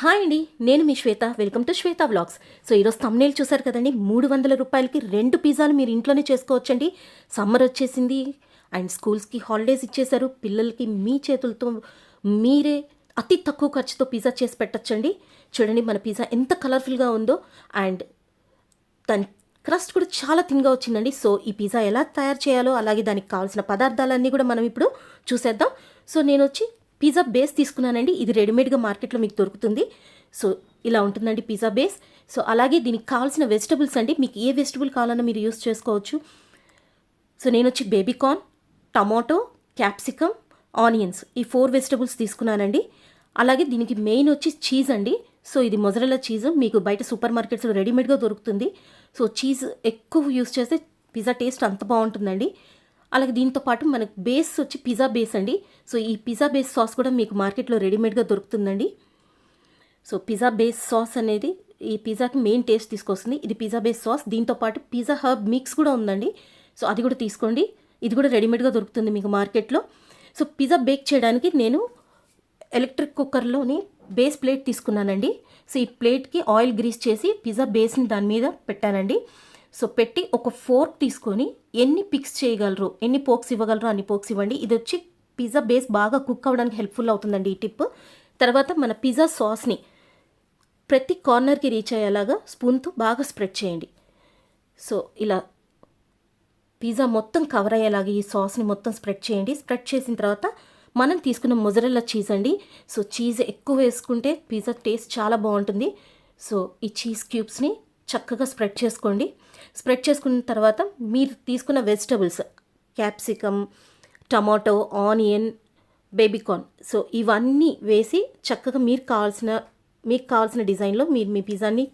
Hi అండి నేను మీ Shweta. Welcome to Shweta vlogs so ఈరోజు తమ్నేల్ చూసారు కదండి మూడు వందల రూపాయలకి రెండు పిజ్జాలు మీరు ఇంట్లోనే చేసుకోవచ్చండి. సమ్మర్ వచ్చేసింది అండ్ స్కూల్స్కి హాలిడేస్ ఇచ్చేశారు. పిల్లలకి మీ చేతులతో మీరే అతి తక్కువ ఖర్చుతో పిజ్జా చేసి పెట్టచ్చండి. చూడండి మన పిజ్జా ఎంత కలర్ఫుల్గా ఉందో అండ్ దాని క్రస్ట్ కూడా చాలా థిన్గా వచ్చిందండి. సో ఈ పిజ్జా ఎలా తయారు చేయాలో అలాగే దానికి కావాల్సిన పదార్థాలన్నీ కూడా మనం ఇప్పుడు చూసేద్దాం. సో నేను వచ్చి పిజ్జా బేస్ తీసుకున్నానండి. ఇది రెడీమేడ్గా మార్కెట్లో మీకు దొరుకుతుంది. సో ఇలా ఉంటుందండి పిజ్జా బేస్. సో అలాగే దీనికి కావాల్సిన వెజిటబుల్స్ అండి. మీకు ఏ వెజిటబుల్ కావాలన్నా మీరు యూస్ చేసుకోవచ్చు. సో నేను వచ్చి baby corn tomato capsicum onions ఈ ఫోర్ వెజిటబుల్స్ తీసుకున్నానండి. అలాగే దీనికి మెయిన్ వచ్చి చీజ్ అండి. సో ఇది మొజరెలా చీజ్. మీకు బయట సూపర్ మార్కెట్స్లో రెడీమేడ్గా దొరుకుతుంది. సో చీజ్ ఎక్కువ యూస్ చేస్తే పిజ్జా టేస్ట్ అంత బాగుంటుందండి. అలాగే దీంతో పాటు మనకు బేస్ వచ్చి పిజ్జా బేస్ అండి. సో ఈ పిజ్జా బేస్ సాస్ కూడా మీకు మార్కెట్లో రెడీమేడ్గా దొరుకుతుందండి. సో పిజ్జా బేస్ సాస్ అనేది ఈ పిజ్జాకి మెయిన్ టేస్ట్ తీసుకొస్తుంది. ఇది పిజ్జా బేస్ సాస్. దీంతో పాటు పిజ్జా హర్బ్ మిక్స్ కూడా ఉందండి. సో అది కూడా తీసుకోండి. ఇది కూడా రెడీమేడ్గా దొరుకుతుంది మీకు మార్కెట్లో. సో పిజ్జా బేక్ చేయడానికి నేను ఎలక్ట్రిక్ కుక్కర్లోని బేస్ ప్లేట్ తీసుకున్నానండి. సో ఈ ప్లేట్కి ఆయిల్ గ్రీస్ చేసి పిజ్జా బేస్ని దాని మీద పెట్టానండి. సో పెట్టి ఒక ఫోర్క్ తీసుకొని ఎన్ని పిక్స్ చేయగలరు ఎన్ని పోక్స్ ఇవ్వగలరు అన్ని పోక్స్ ఇవ్వండి. ఇది వచ్చి పిజ్జా బేస్ బాగా కుక్ అవ్వడానికి హెల్ప్ఫుల్ అవుతుందండి ఈ టిప్. తర్వాత మన పిజ్జా సాస్ని ప్రతి కార్నర్కి రీచ్ అయ్యేలాగా స్పూన్తో బాగా స్ప్రెడ్ చేయండి. సో ఇలా పిజ్జా మొత్తం కవర్ అయ్యేలాగా ఈ సాస్ని మొత్తం స్ప్రెడ్ చేయండి. స్ప్రెడ్ చేసిన తర్వాత మనం తీసుకున్న మొజరెల్లా చీజ్ అండి. సో చీజ్ ఎక్కువ వేసుకుంటే పిజ్జా టేస్ట్ చాలా బాగుంటుంది. సో ఈ చీజ్ క్యూబ్స్ని చక్కగా స్ప్రెడ్ చేసుకోండి. స్ప్రెడ్ చేసుకున్న తర్వాత మీరు తీసుకున్న vegetables capsicum tomato onion baby corn. So ఇవన్నీ వేసి చక్కగా మీరు కావాల్సిన మీకు కావాల్సిన డిజైన్లో మీరు మీ పిజ్జాని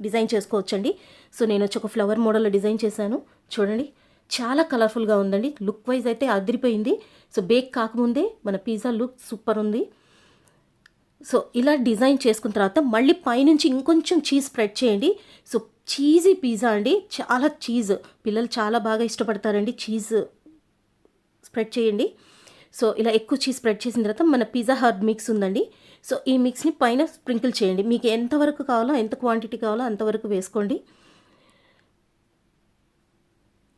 డిజైన్ చేసుకోవచ్చండి. సో నేను వచ్చి ఒక ఫ్లవర్ మోడల్లో డిజైన్ చేశాను. చూడండి చాలా కలర్ఫుల్గా ఉందండి. లుక్ వైజ్ అయితే అదిరిపోయింది. సో బేక్ కాకముందే మన పిజ్జా లుక్ సూపర్ ఉంది. సో ఇలా డిజైన్ చేసుకున్న తర్వాత మళ్ళీ పైనుంచి ఇంకొంచెం చీజ్ స్ప్రెడ్ చేయండి. సో చీజీ పిజ్జా అండి. చాలా చీజ్. పిల్లలు చాలా బాగా ఇష్టపడతారండి. చీజ్ స్ప్రెడ్ చేయండి. సో ఇలా ఎక్కువ చీజ్ స్ప్రెడ్ చేసిన తర్వాత మన పిజ్జా హర్బ్ మిక్స్ ఉందండి. సో ఈ మిక్స్ని పైన స్ప్రింకిల్ చేయండి. మీకు ఎంతవరకు కావాలో ఎంత క్వాంటిటీ కావాలో అంతవరకు వేసుకోండి.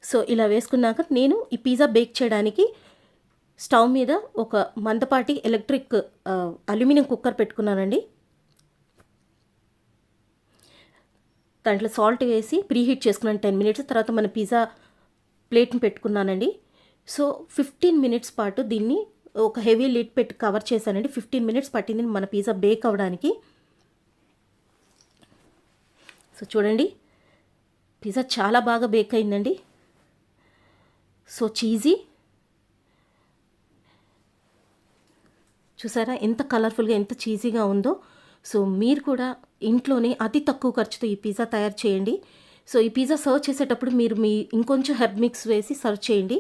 సో ఇలా వేసుకున్నాక నేను ఈ పిజ్జా బేక్ చేయడానికి స్టవ్ మీద ఒక మందపాటి ఎలక్ట్రిక్ అల్యూమినియం కుక్కర్ పెట్టుకున్నానండి. దాంట్లో సాల్ట్ వేసి ప్రీహీట్ చేసుకున్నాను టెన్ మినిట్స్. తర్వాత మన పిజ్జా ప్లేట్ని పెట్టుకున్నానండి. సో ఫిఫ్టీన్ మినిట్స్ పాటు దీన్ని ఒక హెవీ లిడ్ పెట్టి కవర్ చేశానండి. ఫిఫ్టీన్ మినిట్స్ పట్టింది మన పిజ్జా బేక్ అవ్వడానికి. సో చూడండి. పిజ్జా చాలా బాగా బేక్ అయిందండి. సో చీజీ చూసారా? ఎంత కలర్ఫుల్గా ఎంత చీజీగా ఉందో. సో మీరు కూడా ఇంట్లోనే అతి తక్కువ ఖర్చుతో ఈ పిజ్జా తయారు చేయండి. సో ఈ పిజ్జా సర్వ్ చేసేటప్పుడు మీరు మీ ఇంకొంచెం హెర్బ్ మిక్స్ వేసి సర్వ్ చేయండి.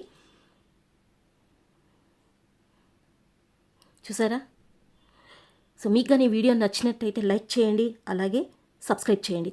చూసారా? సో మీకు కానీ వీడియో నచ్చినట్టయితే లైక్ చేయండి. అలాగే సబ్స్క్రైబ్ చేయండి.